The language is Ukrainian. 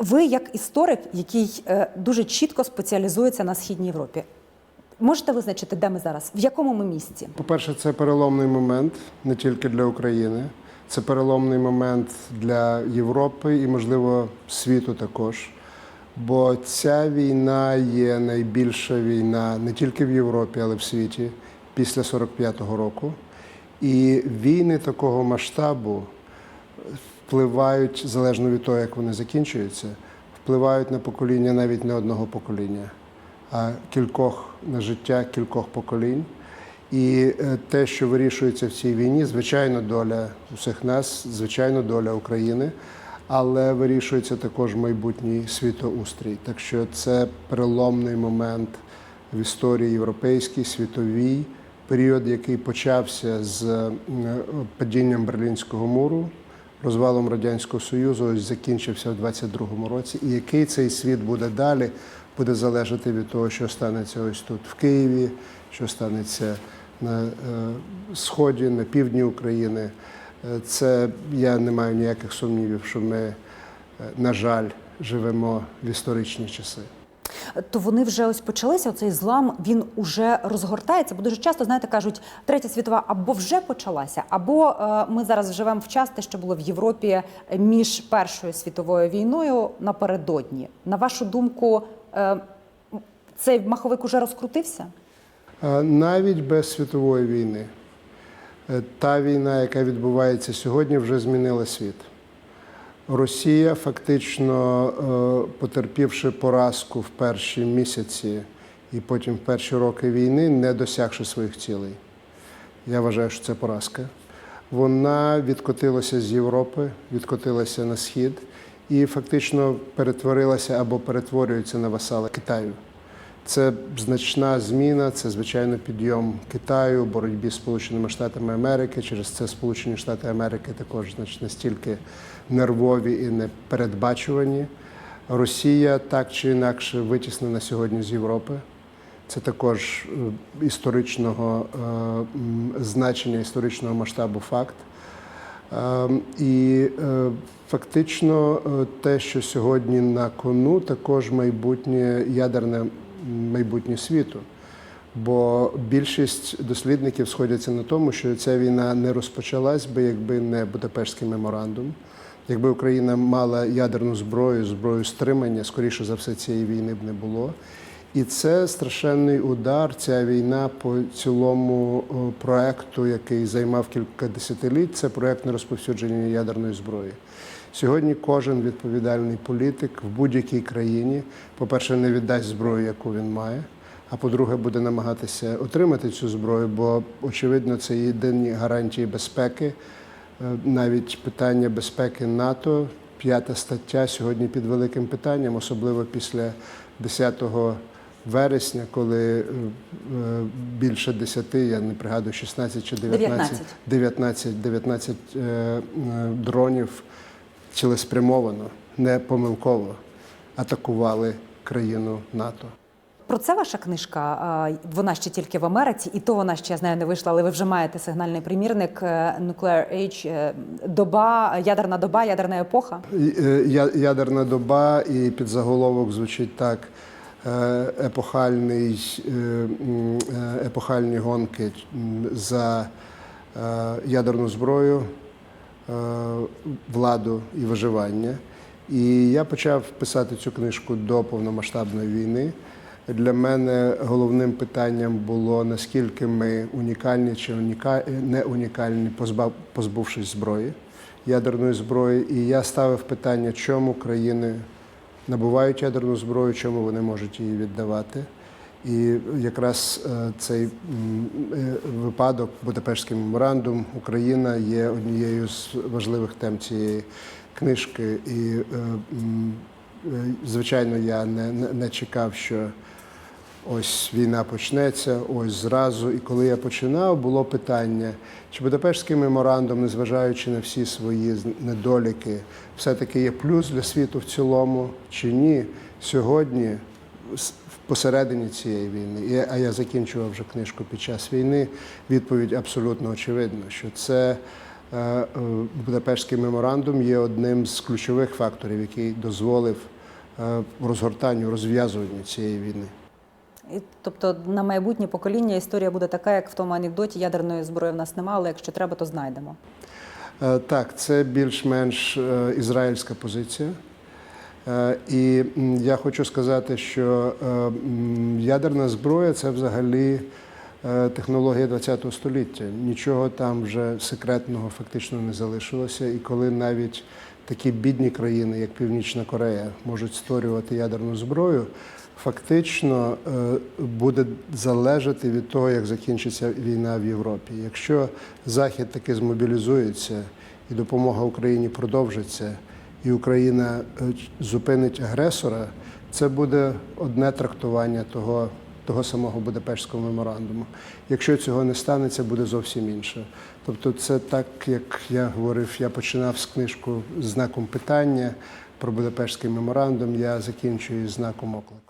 Ви, як історик, який е, дуже чітко спеціалізується на східній Європі, можете визначити, де ми зараз, в якому ми місці? По-перше, це переломний момент не тільки для України, це переломний момент для Європи і, можливо, світу також. Бо ця війна є найбільша війна не тільки в Європі, але й в світі після 45-го року. І війни такого масштабу впливають залежно від того, як вони закінчуються, впливають на покоління навіть не одного покоління, а кількох на життя кількох поколінь. І е, те, що вирішується в цій війні, звичайно, доля усіх нас, звичайно, доля України, але вирішується також майбутній світоустрій. Так що це переломний момент в історії європейській, світовій, період, який почався з е, падінням Берлінського муру, розвалом Радянського Союзу, ось закінчився в 22-му році. І який цей світ буде далі, буде залежати від того, що станеться ось тут, в Києві, що станеться на е, сході, на півдні України. Е, Це я не маю ніяких сумнівів, що ми, е, на жаль, живемо в історичні часи. То вони вже ось почалися. Оцей злам він уже розгортається. Бо дуже часто знаєте, кажуть, третя світова або вже почалася, або е, ми зараз живемо в час те, що було в Європі між Першою світовою війною напередодні. На вашу думку, е, цей маховик уже розкрутився? Е, Навіть без світової війни та війна, яка відбувається сьогодні, вже змінила світ. Росія, фактично е, потерпівши поразку в перші місяці і потім в перші роки війни, не досягши своїх цілей. Я вважаю, що це поразка. Вона відкотилася з Європи, відкотилася на схід і фактично перетворилася або перетворюється на васала Китаю. Це значна зміна, це звичайно підйом Китаю, боротьбі з Сполученими Штатами Америки. Через це Сполучені Штати Америки також значить, настільки нервові і непередбачувані. Росія так чи інакше витіснена сьогодні з Європи. Це також е, історичного е, значення, історичного масштабу факт. Ем, І е, фактично те, що сьогодні на кону, також майбутнє ядерне майбутнє світу. Бо більшість дослідників сходяться на тому, що ця війна не розпочалась би, якби не Будапештський меморандум. Якби Україна мала ядерну зброю, зброю стримання, скоріше за все, цієї війни б не було. І це страшенний удар. Ця війна по цілому о, проекту, який займав кілька десятиліть, це проект нерозповсюдження ядерної зброї. Сьогодні кожен відповідальний політик в будь-якій країні, по-перше, не віддасть зброю, яку він має. А по-друге, буде намагатися отримати цю зброю, бо очевидно це єдині гарантії безпеки. Е, Навіть питання безпеки НАТО, п'ята стаття сьогодні під великим питанням, особливо після 10 вересня, коли е, е, більше 10, я не пригадую, 16 чи 19, 19, 19 е, е, дронів цілеспрямовано, не помилково атакували країну НАТО. Про це ваша книжка. Вона ще тільки в Америці, і то вона ще я знаю не вийшла, але ви вже маєте сигнальний примірник е, Nuclear Age, е, доба, ядерна доба, ядерна епоха. Е, Ядерна доба і підзаголовок звучить так: епохальний, епохальні гонки за ядерну зброю, владу і виживання. І я почав писати цю книжку до повномасштабної війни. Для мене головним питанням було наскільки ми унікальні чи не унікальні, позбав... позбувшись зброї, ядерної зброї. І я ставив питання, чому країни набувають ядерну зброю, чому вони можуть її віддавати. І якраз е, цей е, випадок, Будапештський меморандум, Україна є однією з важливих тем цієї книжки. І, е, звичайно, я не, не, чекав, що ось війна почнеться, ось зразу. І коли я починав, було питання, чи Будапештський меморандум, незважаючи на всі свої недоліки, все-таки є плюс для світу в цілому, чи ні. Сьогодні, посередині цієї війни, і- а я закінчував вже книжку під час війни, відповідь абсолютно очевидна, що це е, е, Будапештський меморандум є одним з ключових факторів, який дозволив е, розгортанню, розв'язуванню цієї війни. І, тобто на майбутнє покоління історія буде така, як в тому анекдоті ядерної зброї в нас немає, але якщо треба, то знайдемо. Е, Так, це більш-менш ізраїльська позиція. Е, І я хочу сказати, що е, ядерна зброя це взагалі е, технологія ХХ століття. Нічого там вже секретного фактично не залишилося. І коли навіть такі бідні країни, як Північна Корея, можуть створювати ядерну зброю, фактично буде залежати від того, як закінчиться війна в Європі. Якщо Захід таки змобілізується і допомога Україні продовжиться, і Україна е, зупинить агресора, це буде одне трактування того, того самого Будапештського меморандуму. Якщо цього не станеться, буде зовсім інше. Тобто, це так, як я говорив, я починав з книжку з знаком питання про Будапештський меморандум, я закінчую знаком оклику.